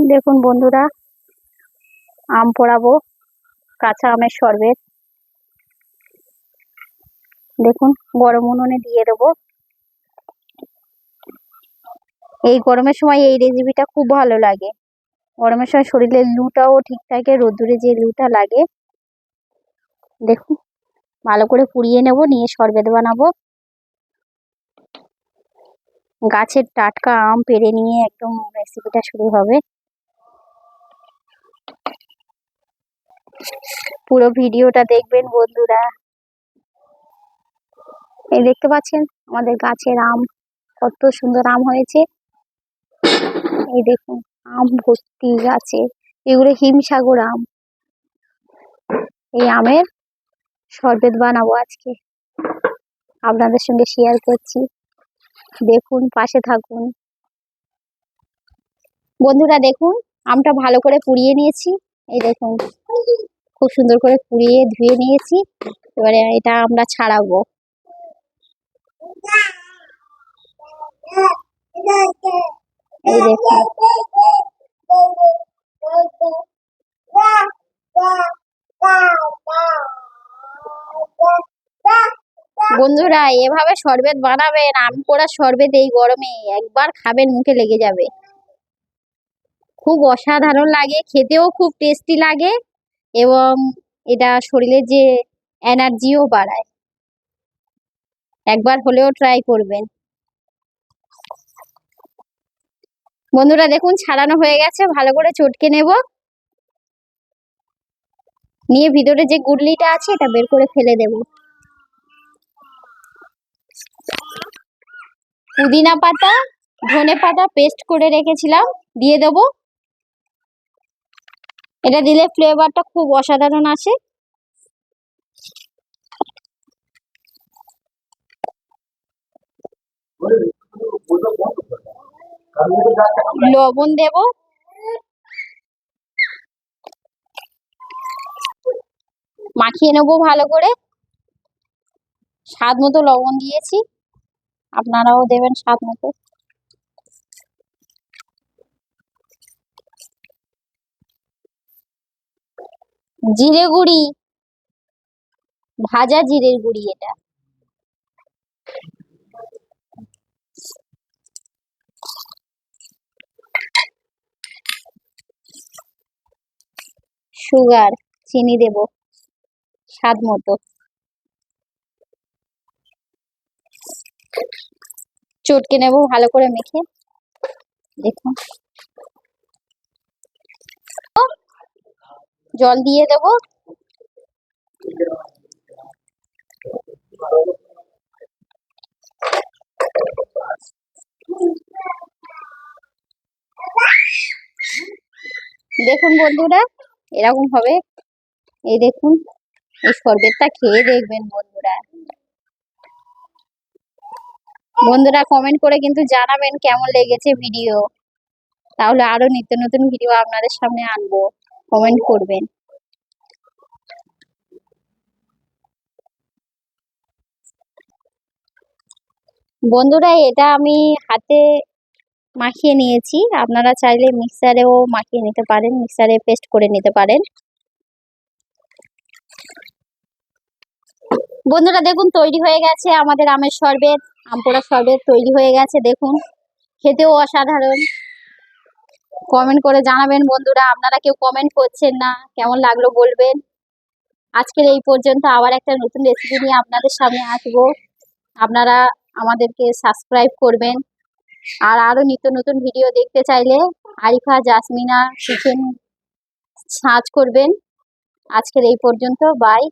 দেখুন বন্ধুরা, আম পোড়াবো, কাঁচা আমের শরবত। দেখুন, গরম উনুনে দিয়ে দেবো। এই গরমের সময় এই রেসিপিটা খুব ভালো লাগে। গরমের সময় শরীরের লুটাও ঠিক থাকে, রোদ্দুরে যে লুটা লাগে। দেখুন, ভালো করে পুড়িয়ে নেব, নিয়ে শরবত বানাবো। গাছের টাটকা আম পেড়ে নিয়ে একদম রেসিপিটা শুরু হবে। পুরো ভিডিওটা দেখবেন বন্ধুরা। এই দেখতে পাচ্ছেন আমাদের গাছের আম, কত সুন্দর আম হয়েছে। এই দেখুন, আম ভর্তি গাছে, এগুলো হিমসাগর আম। এই আমের শরবত বানাবো আজকে। আপনাদের সঙ্গে শেয়ার করছি। দেখুন, পাশে থাকুন। বন্ধুরা, দেখুন, আমটা ভালো করে পুড়িয়ে নিয়েছি। এই দেখুন। খুব সুন্দর করে পুড়িয়ে ধুয়ে নিয়েছি। এবারে এটা আমরা ছাড়াবো। বন্ধুরা, এভাবে শরবত বানাবেন, আম পোড়া শরবত এই গরমে একবার খাবেন, মুখে লেগে যাবে। খুব অসাধারণ লাগে, খেতেও খুব টেস্টি লাগে। এবং এটা শরীরের যে এনার্জিও বাড়ায়। একবার হলেও ট্রাই করবেন। বন্ধুরা, দেখুন, ছাড়ানো হয়ে গেছে। ভালো করে চটকে নেব। নিয়ে ভিতরে যে গুডলিটা আছে, এটা বের করে ফেলে দেব। পুদিনা পাতা, ধনে পাতা পেস্ট করে রেখেছিলাম। দিয়ে দেব। এটা দিলে ফ্লেভারটা খুব অসাধারণ আসে। লবণ দেব। মাখিয়ে নেব ভালো করে। স্বাদ মতো লবণ দিয়েছি। আপনারাও দেবেন স্বাদ মতো। জিরে গুঁড়ি। ভাজা জিরের গুঁড়ি এটা। সুগার, চিনি দেব, স্বাদ মতো। চটকে নেব ভালো করে মেখে। দেখুন। জল দিয়ে দেব। দেখুন বন্ধুরা, এরকম হবে। এই দেখুন, এই শরবতটা খেয়ে দেখবেন বন্ধুরা। বন্ধুরা কমেন্ট করে কিন্তু জানাবেন কেমন লেগেছে ভিডিও তাহলে আরও নিত্য নতুন ভিডিও আপনাদের সামনে আনব। কমেন্ট করবেন। বন্ধুরা, এটা আমি হাতে মাখিয়ে নিয়েছি। আপনারা চাইলে মিক্সারেও মাখিয়ে নিতে পারেন, মিক্সারে পেস্ট করে নিতে পারেন। বন্ধুরা, দেখুন, তৈরি হয়ে গেছে আমাদের আমের শরবত, আমপোড়া শরবত তৈরি হয়ে গেছে, দেখুন। খেতেও অসাধারণ। কমেন্ট করে জানাবেন বন্ধুরা। আপনারা কেউ কমেন্ট করছেন না, কেমন লাগল বলবেন? আজকের এই পর্যন্ত আবার একটা নতুন রেসিপি নিয়ে আপনাদের সামনে আসব। আপনারা আমাদেরকে সাবস্ক্রাইব করবেন। আর আরও নিত্য নতুন ভিডিও দেখতে চাইলে আরিফা, জাসমিনা কিচেন সার্চ করবেন। আজকের এই পর্যন্ত বাই